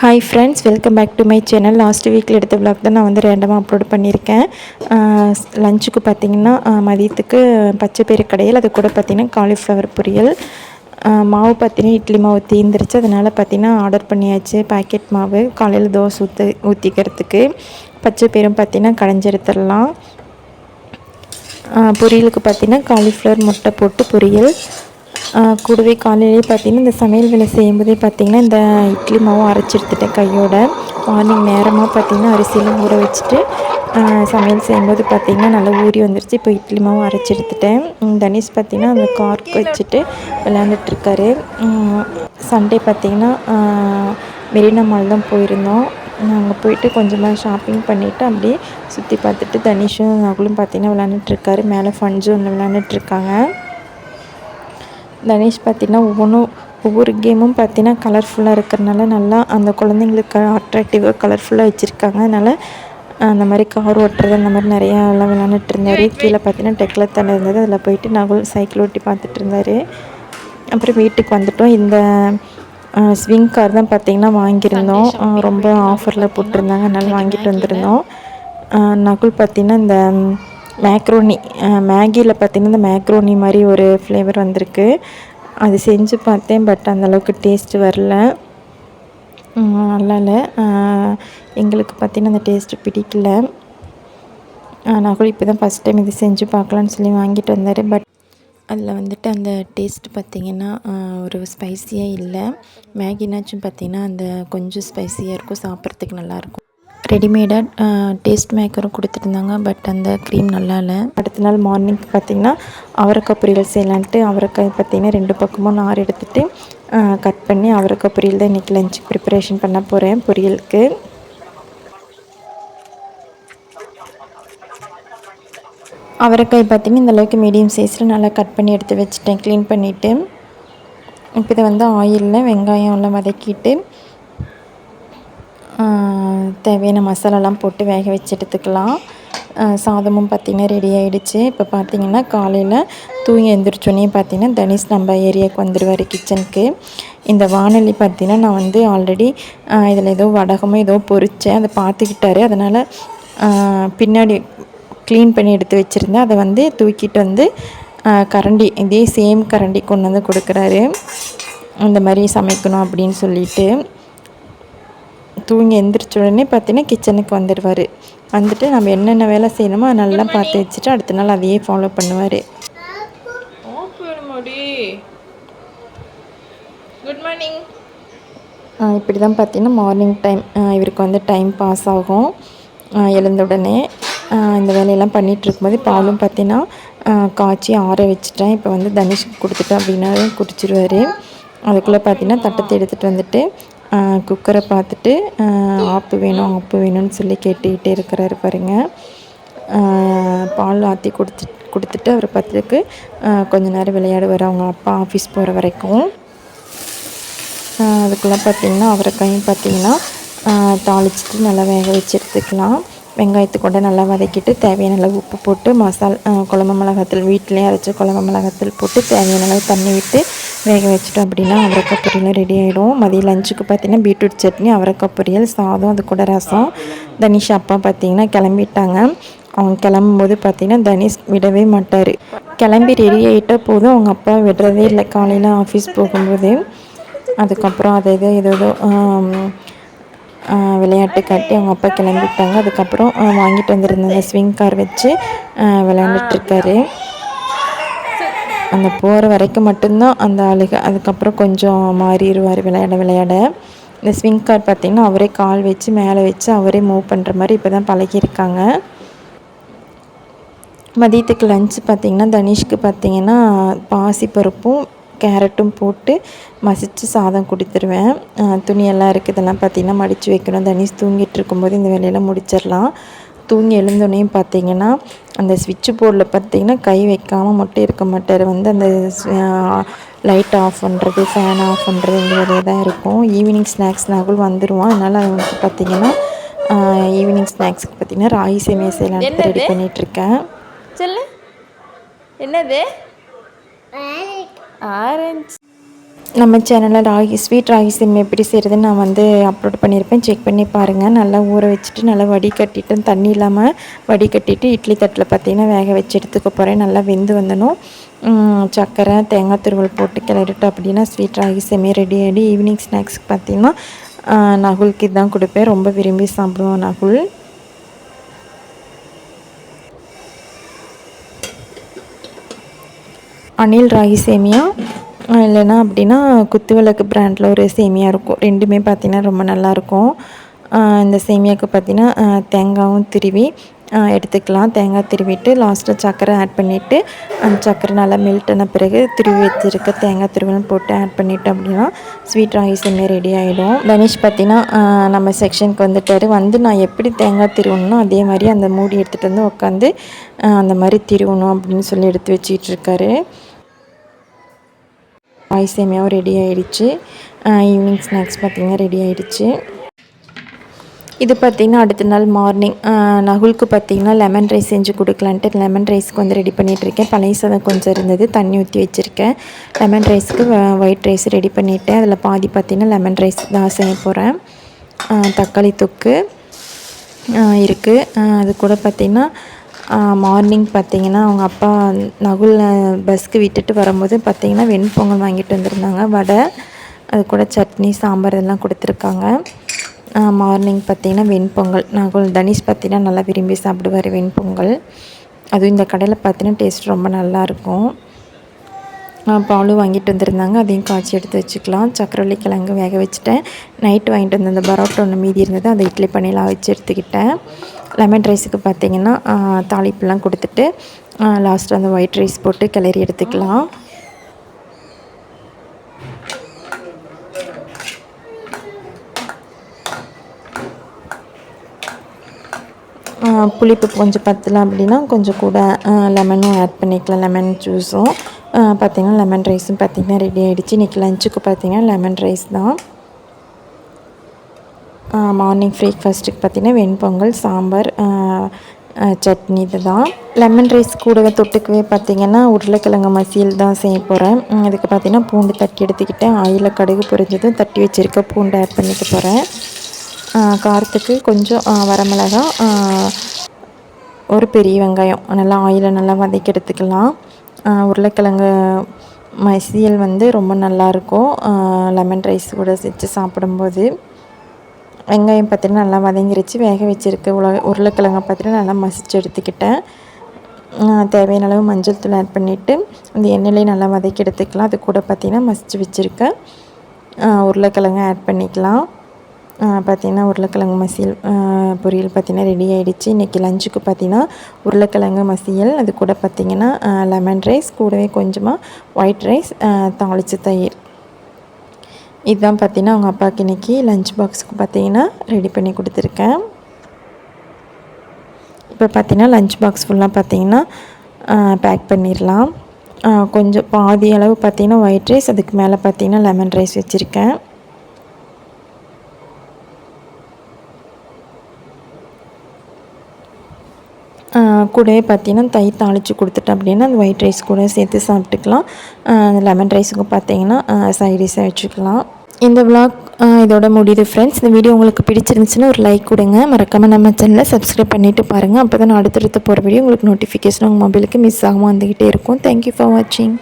Hi friends welcome back to my channel last வீக்கில் எடுத்த vlog தான் நான் வந்து ரேண்டமாக அப்லோட் பண்ணியிருக்கேன். லஞ்சுக்கு பார்த்திங்கன்னா மதியத்துக்கு பச்சை பயிறு கடையில் அது கூட பார்த்தீங்கன்னா காலிஃப்ளவர் பொரியல். மாவு பார்த்தீங்கன்னா இட்லி மாவு தீந்துருச்சு. அதனால் பார்த்திங்கன்னா ஆர்டர் பண்ணியாச்சு. பாக்கெட் மாவு காலையில் தோசை ஊற்று ஊற்றிக்கிறதுக்கு பச்சை பயிரும் பார்த்தீங்கன்னா கடைஞ்செடுத்துடலாம். பொரியலுக்கு பார்த்தீங்கன்னா காலிஃப்ளவர் முட்டை போட்டு பொரியல். கூடவே காலையிலேயே பார்த்தீங்கன்னா இந்த சமையல் வேலை செய்யும்போதே பார்த்தீங்கன்னா இந்த இட்லி மாவும் அரைச்சி எடுத்துட்டேன் கையோட. மார்னிங் நேரமாக பார்த்தீங்கன்னா அரிசியெல்லாம் ஊற வச்சுட்டு சமையல் செய்யும்போது பார்த்திங்கன்னா நல்லா ஊறி வந்துருச்சு. இப்போ இட்லி மாவும் அரைச்சி எடுத்துட்டேன். உம் தனிஷ் அந்த கார்க் வச்சுட்டு விளையாண்டுட்ருக்காரு சண்டே பார்த்தீங்கன்னா மெரினா மால் தான் போயிருந்தோம். நாங்கள் போயிட்டு கொஞ்சமாக ஷாப்பிங் பண்ணிவிட்டு அப்படியே சுற்றி பார்த்துட்டு தனிஷும் நகுலும் பார்த்திங்கன்னா விளாண்டுட்ருக்காரு மேலே ஃபன் ஜோனில் விளாண்டுட்ருக்காங்க தனேஷ் பார்த்தீங்கன்னா ஒவ்வொன்றும் ஒவ்வொரு கேமும் பார்த்தீங்கன்னா கலர்ஃபுல்லாக இருக்கிறனால நல்லா அந்த குழந்தைங்களுக்கு அட்ராக்டிவாக கலர்ஃபுல்லாக வச்சுருக்காங்க. அதனால் அந்த மாதிரி கார் ஓட்டுறது அந்த மாதிரி நிறையா எல்லாம் விளாண்டுட்டு இருந்தார். கீழே பார்த்தீங்கன்னா டெக்கில் தலை இருந்தது. அதில் போயிட்டு நகுல் சைக்கிள் ஓட்டி பார்த்துட்டு இருந்தார். அப்புறம் வீட்டுக்கு வந்துட்டோம். இந்த ஸ்விங் கார் தான் பார்த்தீங்கன்னா வாங்கியிருந்தோம். ரொம்ப ஆஃபரில் போட்டிருந்தாங்க. அதனால் வாங்கிட்டு வந்திருந்தோம். நகுல் பார்த்தீங்கன்னா இந்த மேக்ரோனி மேகியில் பார்த்தீங்கன்னா இந்த மேக்ரோனி மாதிரி ஒரு ஃப்ளேவர் வந்திருக்கு. அது செஞ்சு பார்த்தேன் பட் அந்தளவுக்கு டேஸ்ட் வரல. நல்லா இல்லை. எங்களுக்கு பார்த்தீங்கன்னா அந்த டேஸ்ட்டு பிடிக்கல. அஹ் இப்போ தான் ஃபஸ்ட் டைம் இது செஞ்சு பார்க்கலான்னு சொல்லி வாங்கிட்டு வந்தார். பட் அதில் வந்துட்டு அந்த டேஸ்ட் பார்த்திங்கன்னா ஒரு ஸ்பைஸியாக இல்லை. மேகினாச்சும் பார்த்திங்கன்னா அந்த கொஞ்சம் ஸ்பைஸியாக இருக்கும். சாப்பிட்றதுக்கு நல்லாயிருக்கும் ரெடிமேடாக டேஸ்ட் uh, மேக்கரும் கொடுத்துருந்தாங்க பட் அந்த க்ரீம் நல்லா இல்லை அடுத்த நாள் மார்னிங் பார்த்திங்கன்னா அவரைக்காய் பொரியல் செய்யலான்ட்டு அவரைக்காய் பார்த்திங்கன்னா ரெண்டு பக்கமும் நார் எடுத்துட்டு uh, கட் பண்ணி அவரைக்காய் பொரியல் தான் இன்றைக்கி லஞ்சுக்கு ப்ரிப்பரேஷன் பண்ண போகிறேன் பொரியலுக்கு. அவரைக்காய் பார்த்தீங்கன்னா இந்தளவுக்கு மீடியம் சைஸில் நல்லா கட் பண்ணி எடுத்து வச்சுட்டேன் க்ளீன் பண்ணிவிட்டு இப்போ இதை வந்து ஆயிலில் வெங்காயம் எல்லாம் வதக்கிட்டு தேவையான மசாலாலாம் போட்டு வேக வச்சு எடுத்துக்கலாம் சாதமும் பார்த்திங்கன்னா ரெடி ஆகிடுச்சு இப்போ பார்த்திங்கன்னா காலையில் தூங்கி எழுந்திரிச்சோன்னே பார்த்திங்கன்னா தனிஷ் நம்ம ஏரியாவுக்கு வந்துடுவார் கிச்சனுக்கு இந்த வானொலி பார்த்திங்கன்னா நான் வந்து ஆல்ரெடி இதில் ஏதோ வடகமோ ஏதோ பொரித்தேன் அதை பார்த்துக்கிட்டாரு. அதனால் பின்னாடி க்ளீன் பண்ணி எடுத்து வச்சுருந்தேன். அதை வந்து தூக்கிட்டு வந்து கரண்டி இதே சேம் கரண்டி கொண்டு வந்து கொடுக்குறாரு. இந்த மாதிரி சமைக்கணும் அப்படின்னு சொல்லிட்டு. தூங்கி எந்திரிச்ச உடனே பார்த்தீங்கன்னா கிச்சனுக்கு வந்துடுவார் வந்துட்டு நம்ம என்னென்ன வேலை செய்யணுமோ அதை நல்லா பார்த்து வச்சுட்டு அடுத்த நாள் அதையே ஃபாலோ பண்ணுவார். குட் மார்னிங் இப்படி தான் பார்த்தீங்கன்னா மார்னிங் டைம் இவருக்கு வந்து டைம் பாஸ் ஆகும். எழுந்த உடனே இந்த வேலையெல்லாம் பண்ணிகிட்டு இருக்கும்போது பாலும் பார்த்தீங்கன்னா காய்ச்சி ஆற வச்சுட்டேன். இப்போ வந்து தனுஷ்க்கு கொடுத்துட்டேன் அப்படின்னா குடிச்சிருவார். அதுக்குள்ளே பார்த்தீங்கன்னா தட்டத்தை எடுத்துகிட்டு வந்துட்டு குக்கரை பார்த்துட்டு ஆப்பு வேணும் ஆப்பு வேணும்னு சொல்லி கேட்டுக்கிட்டே இருக்கிறாரு பாருங்க. பால் ஆற்றி கொடுத்து கொடுத்துட்டு அவர் பார்த்துக்கு கொஞ்ச நேரம் விளையாடுவார் அவங்க அப்பா ஆஃபீஸ் போகிற வரைக்கும். அதுக்குள்ளே பார்த்தீங்கன்னா அவரைக்காயும் பார்த்திங்கன்னா தாளிச்சிட்டு நல்லா வேக வச்சு எடுத்துக்கலாம். வெங்காயத்தை கூட நல்லா வதக்கிட்டு தேவையான அளவு உப்பு போட்டு மசால் குழம்பு மிளகாத்தூள் வீட்டிலே அரைச்சி குழம்பு மிளகாத்தூள் போட்டு தேவையான அளவு தண்ணி விட்டு வேக வச்சிட்டோம் அப்படின்னா அவரைக்காய் பொரியல் ரெடி ஆகிடும் மதியம் லஞ்சுக்கு பார்த்தீங்கன்னா பீட்ரூட் சட்னி அவரைக்காய் பொரியல் சாதம் அது கூட ரசம். தனிஷ் அப்பா பார்த்தீங்கன்னா கிளம்பிட்டாங்க. அவங்க கிளம்பும்போது பார்த்தீங்கன்னா தனிஷ் விடவே மாட்டார். கிளம்பி ரெடி ஆகிட்ட போதும் அவங்க அப்பா விடுறதே இல்லை. காலையில் ஆஃபீஸ் போகும்போது. அதுக்கப்புறம் அதை இது ஏதோ ஏதோ, விளையாட்டு காட்டி அவங்க அப்பா கிளம்பிட்டாங்க. அதுக்கப்புறம் வாங்கிட்டு வந்திருந்த அந்த ஸ்விங் கார் வச்சு விளையாண்டுட்டுருக்காரு அந்த போகிற வரைக்கும் மட்டும்தான் அந்த ஆளுக அதுக்கப்புறம் கொஞ்சம் மாறிடுவார் விளையாட விளையாட. இந்த ஸ்விங் கார் பார்த்திங்கன்னா அவரே கால் வச்சு மேலே வச்சு அவரே மூவ் பண்ணுற மாதிரி இப்போ தான் பழகியிருக்காங்க. மதியத்துக்கு லஞ்சு பார்த்திங்கன்னா தனிஷ்க்கு பார்த்திங்கன்னா பாசிப்பருப்பும் கேரட்டும் போட்டு மசித்து சாதம் கொடுத்துருவேன். துணியெல்லாம் இருக்குது இதெல்லாம் பார்த்திங்கன்னா மடித்து வைக்கணும். தனிஷ் தூங்கிட்டு இருக்கும்போது இந்த வேலையெல்லாம் முடிச்சிடலாம். தூங்கி எழுந்தோடனே பார்த்தீங்கன்னா அந்த ஸ்விட்ச் போர்டில் பார்த்தீங்கன்னா கை வைக்காமல் மட்டும் இருக்க மாட்டார். வந்து அந்த லைட் ஆஃப் பண்ணுறது ஃபேன் ஆஃப் பண்ணுறது இந்த வேலையாக தான் இருக்கும். ஈவினிங் ஸ்நாக்ஸ் நகுல் வந்துடுவான் அதனால் அவனுக்கு பார்த்தீங்கன்னா ஈவினிங் ஸ்நாக்ஸ்க்கு பார்த்தீங்கன்னா ராகி சேமியா செய்யலான்ட்டு ரெடி பண்ணிகிட்ருக்கேன் சொல்லு. என்னது? ஆரஞ்சு நம்ம சேனலில் ராகி ஸ்வீட் ராகி சிம் எப்படி செய்கிறதுன்னு நான் வந்து அப்லோட் பண்ணியிருப்பேன். செக் பண்ணி பாருங்கள் நல்லா ஊற வச்சுட்டு நல்லா வடிகட்டிட்டு தண்ணி இல்லாமல் வடிகட்டிட்டு இட்லி தட்டில் பார்த்திங்கன்னா வேக வச்சு எடுத்துக்க போகிறேன் நல்லா வெந்து வந்தணும். சர்க்கரை தேங்காய் துருவல் போட்டு கிளறிட்டு அப்படின்னா ஸ்வீட் ராகி செம்மி ரெடி ஆகிடு ஈவினிங் ஸ்நாக்ஸ்க்கு பார்த்திங்கன்னா நகுலுக்கு இதுதான் கொடுப்பேன். ரொம்ப விரும்பி சாப்பிடுவோம் நகுல். அணில் ராகி சேமியா. இல்லைன்னா அப்படின்னா குத்து விளக்கு பிராண்டில் ஒரு சேமியா இருக்கும். ரெண்டுமே பார்த்திங்கன்னா ரொம்ப நல்லாயிருக்கும். இந்த சேமியாவுக்கு பார்த்திங்கன்னா தேங்காயும் திருவி எடுத்துக்கலாம். தேங்காய் திருவிட்டு லாஸ்ட்டில் சர்க்கரை ஆட் பண்ணிவிட்டு அந்த சர்க்கரை நல்லா மெல்ட் பிறகு திருவி வச்சுருக்க தேங்காய் திருவிழா போட்டு ஆட் பண்ணிவிட்டு அப்படின்னா ஸ்வீட் ராகி ரெடி ஆகிடும் தனிஷ் பார்த்திங்கன்னா நம்ம செக்ஷனுக்கு வந்துட்டார். வந்து நான் எப்படி தேங்காய் திருவணும் அதே மாதிரி அந்த மூடி எடுத்துகிட்டு வந்து உட்காந்து அந்த மாதிரி திருவணும் அப்படின்னு சொல்லி எடுத்து வச்சிகிட்டு இருக்காரு. பாய் சேமியாவும் ரெடி ஆகிடுச்சு ஈவினிங் ஸ்நாக்ஸ் பார்த்திங்கன்னா ரெடி ஆகிடுச்சு இது பார்த்திங்கன்னா அடுத்த நாள் மார்னிங் நகுலுக்கு பார்த்திங்கன்னா லெமன் ரைஸ் செஞ்சு கொடுக்கலான்ட்டு லெமன் ரைஸ்க்கு வந்து ரெடி பண்ணிகிட்ருக்கேன் பழைய சாதம் கொஞ்சம் இருந்தது தண்ணி ஊற்றி வச்சுருக்கேன். லெமன் ரைஸ்க்கு ஒயிட் ரைஸ் ரெடி பண்ணிவிட்டேன் அதில் பாதி பார்த்திங்கன்னா லெமன் ரைஸ் தான் செய்ய போகிறேன் தக்காளி தொக்கு இருக்குது அது கூட பார்த்திங்கன்னா மார்னிங் பார்த்திங்கன்னா அவங்க அப்பா நகுல் பஸ்க்கு விட்டுட்டு வரும்போது பார்த்திங்கன்னா வெண்பொங்கல் வாங்கிட்டு வந்திருந்தாங்க. வடை அது கூட சட்னி சாம்பார் இதெல்லாம் கொடுத்துருக்காங்க. மார்னிங் பார்த்திங்கன்னா வெண்பொங்கல் நகுல் தனிஷ் பார்த்திங்கன்னா நல்லா விரும்பி சாப்பிடுவார் வெண்பொங்கல் அதுவும் இந்த கடையில் பார்த்திங்கன்னா டேஸ்ட் ரொம்ப நல்லாயிருக்கும் பாலும் வாங்கிட்டு வந்திருந்தாங்க. அதையும் காய்ச்சி எடுத்து வச்சுக்கலாம். சக்கரவள்ளி கிழங்கு வேக வச்சுட்டேன். நைட்டு வாங்கிட்டு வந்த அந்த பரோட்டா ஒன்று மீதி இருந்தது அதை இட்லி பண்ணிலாம் வச்சு எடுத்துக்கிட்டேன். லெமன் ரைஸுக்கு பார்த்திங்கன்னா தாளிப்புலாம் கொடுத்துட்டு லாஸ்ட்டு அந்த ஒயிட் ரைஸ் போட்டு கிளறி எடுத்துக்கலாம். புளிப்பு கொஞ்சம் பத்தலை அப்படின்னா கொஞ்சம் கூட லெமனும் ஆட் பண்ணிக்கலாம். லெமன் ஜூஸும் பார்த்திங்கன்னா லெமன் ரைஸும் பார்த்திங்கன்னா ரெடி ஆகிடுச்சு இன்றைக்கி லஞ்சுக்கு பார்த்திங்கன்னா லெமன் ரைஸ் தான். மார்னிங் பிரேக்ஃபாஸ்ட்டுக்கு பார்த்திங்கன்னா வெண்பொங்கல் சாம்பார் சட்னி இது தான் லெமன் ரைஸ் கூடவே தொட்டுக்கவே பார்த்திங்கன்னா உருளைக்கிழங்கு மசியல் தான் செய்ய போகிறேன் அதுக்கு பார்த்திங்கன்னா பூண்டு தட்டி எடுத்துக்கிட்டேன். ஆயிலில் கடுகு பொரிஞ்சதும் தட்டி வச்சுருக்க பூண்டு ஆட் பண்ணிக்க போகிறேன் காரத்துக்கு கொஞ்சம் வரமிளகா ஒரு பெரிய வெங்காயம். நல்லா ஆயிலை நல்லா வதக்கி எடுத்துக்கலாம். உருளைக்கிழங்கு மசியல் வந்து ரொம்ப நல்லாயிருக்கும். லெமன் ரைஸ் கூட செஞ்சு சாப்பிடும்போது. வெங்காயம் பார்த்திங்கன்னா நல்லா வதங்கிருச்சு. வேக வச்சுருக்க உல உருளைக்கிழங்க பார்த்திங்கன்னா நல்லா மசிச்சு எடுத்துக்கிட்டேன். தேவையான அளவு மஞ்சள் தூள் ஆட் பண்ணிவிட்டு அந்த எண்ணெயிலே நல்லா வதக்கி எடுத்துக்கலாம். அது கூட பார்த்திங்கன்னா மசிச்சு வச்சுருக்கேன். உருளைக்கிழங்கு ஆட் பண்ணிக்கலாம். பார்த்திங்கன்னா உருளைக்கிழங்கு மசியல் பொரியல் பார்த்திங்கன்னா ரெடி ஆகிடுச்சு இன்றைக்கி லஞ்சுக்கு பார்த்திங்கன்னா உருளைக்கிழங்கு மசியல். அது கூட பார்த்திங்கன்னா லெமன் ரைஸ் கூடவே கொஞ்சமாக ஒயிட் ரைஸ் தாளித்து தயிர். இதுதான் பார்த்திங்கன்னா அவங்க அப்பாவுக்கு இன்றைக்கி லஞ்ச் பாக்ஸுக்கு பார்த்திங்கன்னா ரெடி பண்ணி கொடுத்துருக்கேன். இப்போ பார்த்திங்கன்னா லஞ்ச் பாக்ஸ் ஃபுல்லாக பார்த்திங்கன்னா பேக் பண்ணிடலாம் கொஞ்சம் பாதி அளவு பார்த்திங்கன்னா ஒயிட் ரைஸ் அதுக்கு மேலே பார்த்திங்கன்னா லெமன் ரைஸ் வச்சுருக்கேன். கூட பார்த்தீங்கன்னா தயிர் தாளித்து கொடுத்துட்டேன் அப்படின்னா அந்த ஒயிட் ரைஸ் கூட சேர்த்து சாப்பிட்டுக்கலாம். அந்த லெமன் ரைஸுக்கு பார்த்தீங்கன்னா சைடிஷாக வச்சுக்கலாம். இந்த விளாக் இதோட முடியுது ஃப்ரெண்ட்ஸ் இந்த வீடியோ உங்களுக்கு பிடிச்சிருந்துச்சுன்னா ஒரு லைக் கொடுங்க. மறக்காமல் நம்ம சேனலை சப்ஸ்கிரைப் பண்ணிவிட்டு பாருங்கள் அப்போ தான் அடுத்தடுத்து போகிற வீடியோ உங்களுக்கு நோட்டிஃபிகேஷன் உங்கள் மொபைலுக்கு மிஸ் ஆகாமல் வந்துக்கிட்டே இருக்கும். தேங்க்யூ ஃபார் வாட்சிங்